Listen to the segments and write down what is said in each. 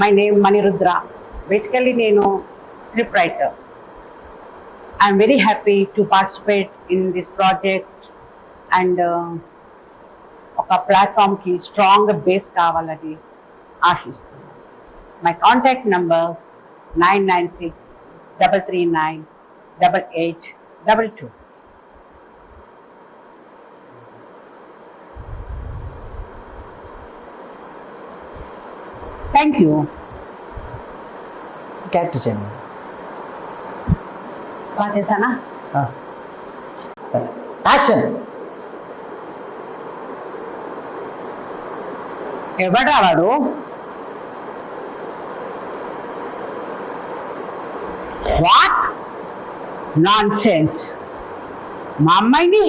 My name Manirudra basically నేను script writer I'm very happy to participate in this project and ఒక ప్లాట్ఫామ్కి strong base కావాలని ఆశిస్తున్నాను. My contact number nine nine six double three nine double eight double two thank you character చేయండి బాగా చేశానా action ఎవడా వాడు? వాట్ నాన్ సెన్స్ మా అమ్మాయిని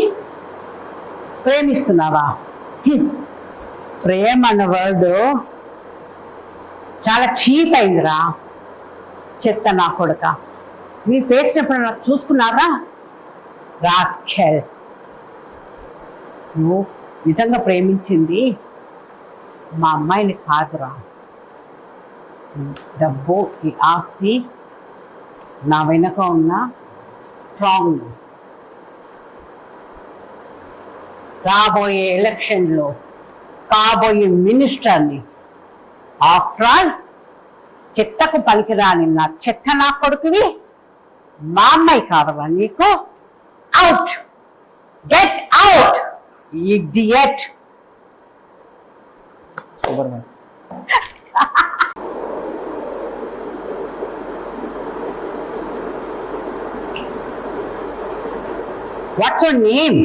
ప్రేమిస్తున్నావా. ప్రేమ అన్న వర్డ్ చాలా చీప్ అయిందిరా చెత్త నా కొడుక. మీరు పేసినప్పుడు నాకు చూసుకున్నారా? రాఖ్యల్ నువ్వు నిజంగా ప్రేమించింది మా అమ్మాయిని కాదురా. డబ్బు ఈ ఆస్తి నా వెనక ఉన్న స్ట్రాంగ్నెస్ రాబోయే ఎలక్షన్లో కాబోయే మినిస్టర్ని. ఆఫ్టర్ ఆల్ చెత్తకు పనికిరాని నా చెత్త నా కొడుకువి మా అమ్మాయి కావాలా నీకు out get out idiot What's your name?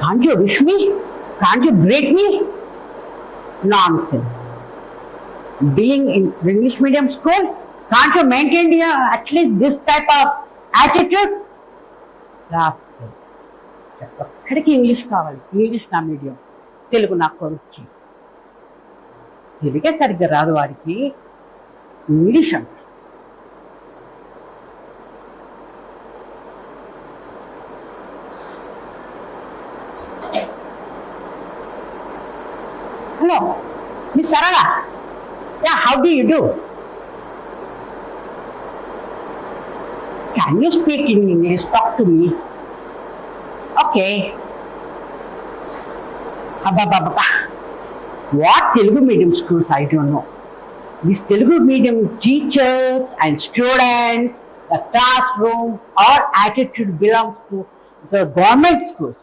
Can't you wish me? Can't you me? Nonsense. Being in English medium school, can't you maintain your, at least this type of attitude? Rascal. ఒక్కడికి English కావాలి English నా medium Telugu నా కొడుక్కి తెలుగే సరిగ్గా రాదు వాడికి English అంట Hello, Miss Sarala. Yeah, how do you do? Can you speak in English? Talk to me. Okay. Abba, What Telugu medium schools? I don't know. These Telugu medium teachers and students, the classroom, our attitude belongs to the government schools.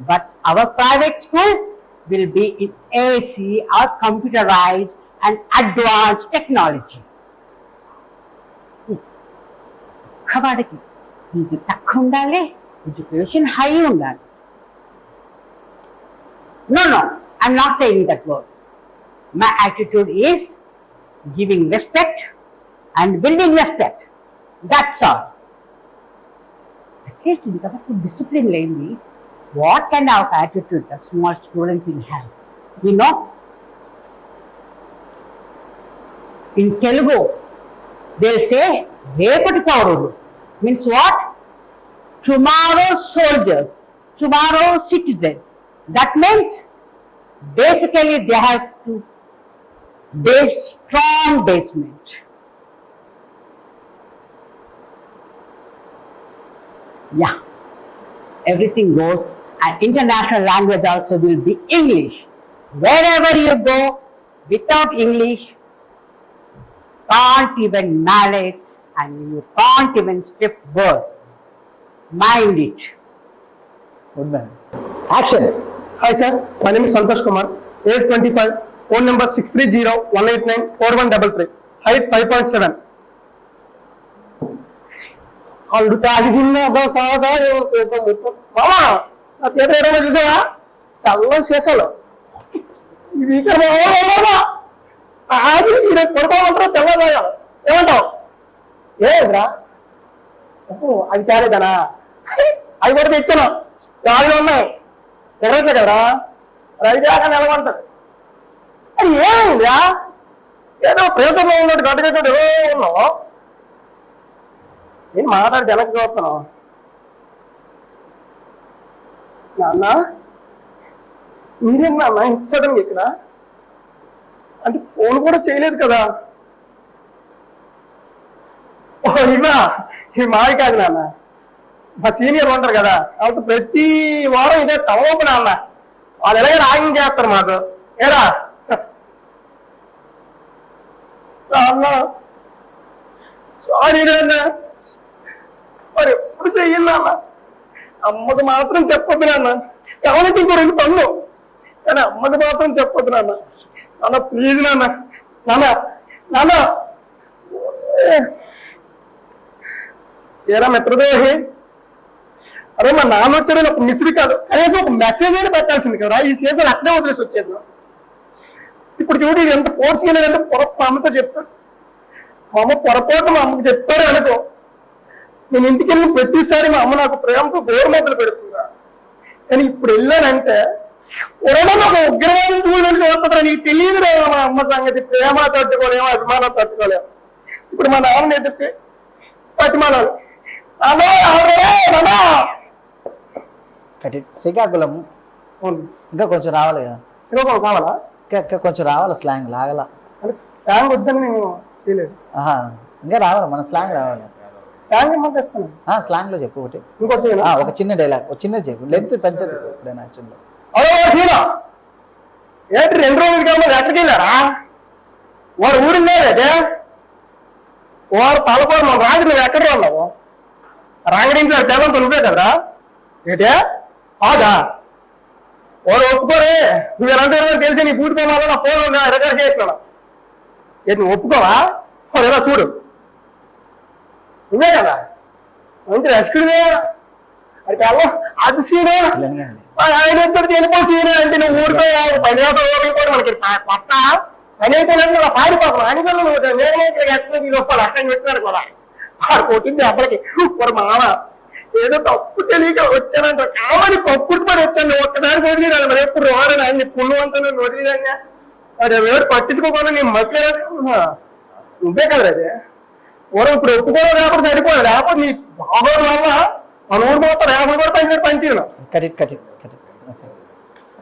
But our private school will be in AC or computerized and advanced technology. ఒక్కవాడికి ఇది తక్కువ ఉండాలి education high ఉండాలి no no I'm not saying that word my attitude is giving respect and building respect that's all at least ఇంతవరకు discipline లేని What kind of attitude does small student will have? You know. In Telugu, they'll say, Repati means what? Tomorrow soldiers, tomorrow citizens. That means basically they have to base strong basement. Yeah everything goes. And international language also will be English. Wherever you go, without English, can't even manage, and you can't even skip word. Mind it. Good man. Action. Hi sir, my name is Santosh Kumar, age 25, phone number 630 189 4133, height 5.7. కళ్ళు తాగిసింది అదో సాదా మామా నా theatre ఏడో చూసావా చల్ల చేసాను ఇది ఇక్కడ ఆగి ఈయన కొడుకోమంటారు తెల్లదాయా ఏమంటావు? ఏరా అది తేలేదనా? అవి కూడా తెచ్చాను. గాలిలో ఉన్నాయి. సిగరెట్లు కదరా రైతాక నిలబడతాడు. అది ఏమైందిరా ఏదో ప్రేమలో ఉన్నట్టు గడ్డగడ్డ ఏదో ఉన్నావు? నేను మాట్లాడి వెనక్కి చూస్తున్నావు? నాన్న? మీరేం నాన్న ఇంత సడన్ ఇక్కడ? అంటే ఫోన్ కూడా చేయలేదు కదా? ఓ ఇవా ఈ మావి కాదు నాన్న. మా సీనియర్ ఉంటారు కదా కాబట్టి ప్రతి వారం ఇదే తలవపు నాన్న. వాళ్ళు ఎలాగే రాగింగ్ చేస్తారు మాకు. ఏరా నాన్న. సారీ నాన్న. మరి ఎప్పుడు చెయ్యండి నాన్న? అమ్మకు మాత్రం చెప్పొద్దు నాన్న. కావాలంటే ఇంకో రెండు పనులు? కానీ అమ్మకి మాత్రం చెప్పొద్దు నాన్న. నాన్న ప్లీజ్ నాన్న. నాన్న నాన్న. ఏరా మిత్రదేహి? అరే మా నాన్న వచ్చాడని ఒక మిస్డ్ కాదు. కనీసం ఒక మెసేజ్ అయినా పెట్టాల్సింది కదా. ఈ సీజన్ అట్లే వదిలేసి వచ్చేది ఇప్పుడు చూడు ఇది ఎంత ఫోర్స్ చేయలేదంటే పొర మా అమ్మతో చెప్తాడు. మా అమ్మ పొరపాటు మా అమ్మకి చెప్తాడు అనుకో. నేను ఇంటికి వెళ్ళిన ప్రతిసారి మా అమ్మ నాకు ప్రేమతో గోరు మొదలు పెడుతుందా? కానీ ఇప్పుడు వెళ్ళానంటే ఎవరైనా నాకు ఉగ్రవాదం చూడండి చూస్తుంటారా నీకు తెలియదు మా అమ్మ సంగతి. ప్రేమ తట్టుకోలేము అభిమానం తట్టుకోలేము. ఇప్పుడు మా నాన్న ఎదుర్కొ పతిమానాలు శ్రీకాకుళం. ఇంకా కొంచెం రావాలి కదా. శ్రీకాకుళం కావాలా? ఇంకా కొంచెం రావాలి స్లాంగ్ లాగల. స్టాంగ్ వద్దని నేను ఇంకా రావాలి మన స్లాంగ్ రావాలి. స్లాంగ్లో చెప్పు ఒకటి. ఒక చిన్న డైలాగ్ ఒక చిన్నది చెప్పు. లెంత్ పెంచదు ఎప్పుడైనా అరే సీనా ఏంటి రెండు రోజులు కావాలి ఎక్కడికి వెళ్ళారా? వాడు ఊరి లేదే? వాడు తలపోరు మన రాజు నువ్వు ఎక్కడ ఉన్నావు? రంగడించారు తెలంతో నువ్వే కదరా ఏంటే? ఆదా వాడు ఒప్పుకోరే. నువ్వు ఎలాంటి తెలిసి నీ పూర్తి పోవాలో నా ఫోన్ రికార్డ్ చేస్తున్నాడు ఏంటి నువ్వు ఒప్పుకోవా? వాడు ఎలా చూడు. నువ్వే కదా? మంచి రెస్క్యూవే అది కాదు? అది సీనే. ఆయన ఎప్పుడు వెళ్ళిపోయి అంటే నువ్వు ఊరితో పని చేస్తావు మనకి. కొత్త పని అయిపోయినట్టు నువ్వు పాడిపోతావు అని నేను ఇక్కడ ఎక్కడ అక్కడ పెట్టినారు కూడా. వాడు కొట్టింది అప్పటికి. మరి మామ. ఏదో తప్పు తెలియక వచ్చానంట. కామని పప్పుడు పడి వచ్చాను. ఒక్కసారి వదిలేదు మరి ఎప్పుడు రాడని ఆయన పుణ్యం అంతా నేను వదిలేదంగా మరి ఎవరు పట్టించుకోకుండా నేను మధ్య నువ్వే కదా అదే ఓరం ఇప్పుడు ఒప్పుకోవడం లేకపోతే సరిపోదు. లేకపోతే నీ బాగోదు వల్ల మన ఊరు మొత్తం రేపటి కూడా పని పంచి కటి కరెక్ట్ కటి